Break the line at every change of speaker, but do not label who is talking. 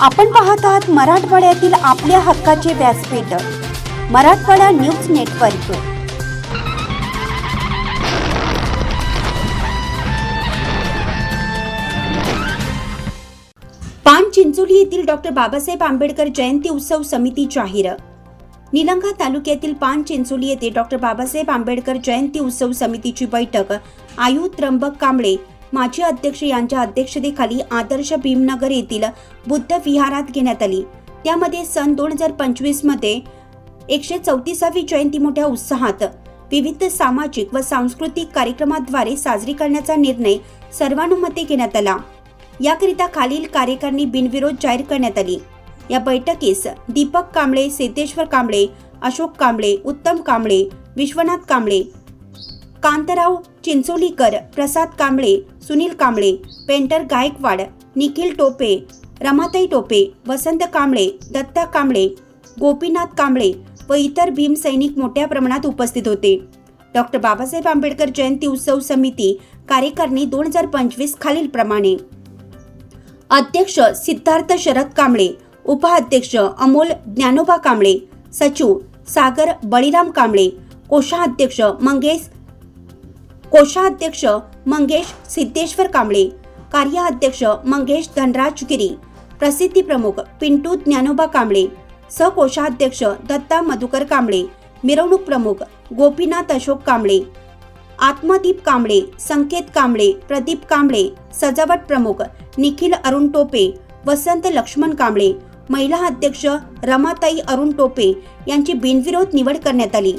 आपण पाहत आहात मराठवाड्यातील आपल्या हक्काचे व्यासपीठ मराठवाडा न्यूज नेटवर्क. पान चिंचोली येथील डॉक्टर बाबासाहेब आंबेडकर जयंती उत्सव समिती जाहीर. निलंगा तालुक्यातील पान चिंचोली येथे डॉक्टर बाबासाहेब आंबेडकर जयंती उत्सव समितीची बैठक आयु त्र्यंबक कांबळे माजी अध्यक्ष यांच्या अध्यक्षतेखाली आदर्श भीमनगर येथील बुद्ध विहारात घेण्यात आली. त्यामध्ये सन दोन हजार पंचवीसमध्ये एकशे चौतीसावी जयंती मोठ्या उत्साहात विविध सामाजिक व सांस्कृतिक कार्यक्रमाद्वारे साजरी करण्याचा निर्णय सर्वानुमते घेण्यात आला. याकरिता खालील कार्यकारिणी बिनविरोध जाहीर करण्यात आली. या बैठकीस दीपक कांबळे सेतेश्वर कांबळे अशोक कांबळे उत्तम कांबळे विश्वनाथ कांबळे कांतराव चिंचोलीकर प्रसाद कांबळे सुनील कांबळे पेंटर गायकवाड निखिल टोपे रमाताई टोपे वसंत कांबळे दत्ता कांबळे गोपीनाथ कांबळे व इतर भीमसैनिक मोठ्या प्रमाणात उपस्थित होते. डॉक्टर बाबासाहेब आंबेडकर जयंती उत्सव समिती कार्यकारिणी दोन हजार पंचवीस खालील प्रमाणे अध्यक्ष सिद्धार्थ शरद कांबळे उपाध्यक्ष अमोल ज्ञानोबा कांबळे सचिव सागर बळीराम कांबळे कोषाध्यक्ष मंगेश कोषाध्यक्ष मंगेश सिद्धेश्वर कांबळे कार्याध्यक्ष मंगेश धनराज गिरी प्रसिद्धी प्रमुख पिंटू ज्ञानोबा कांबळे सहकोषाध्यक्ष दत्ता मधुकर कांबळे मिरवणूक प्रमुख गोपीनाथ अशोक कांबळे आत्मदीप कांबळे संकेत कांबळे प्रदीप कांबळे सजावट प्रमुख निखिल अरुण टोपे वसंत लक्ष्मण कांबळे महिला अध्यक्ष रमाताई अरुण टोपे यांची बिनविरोध निवड करण्यात आली.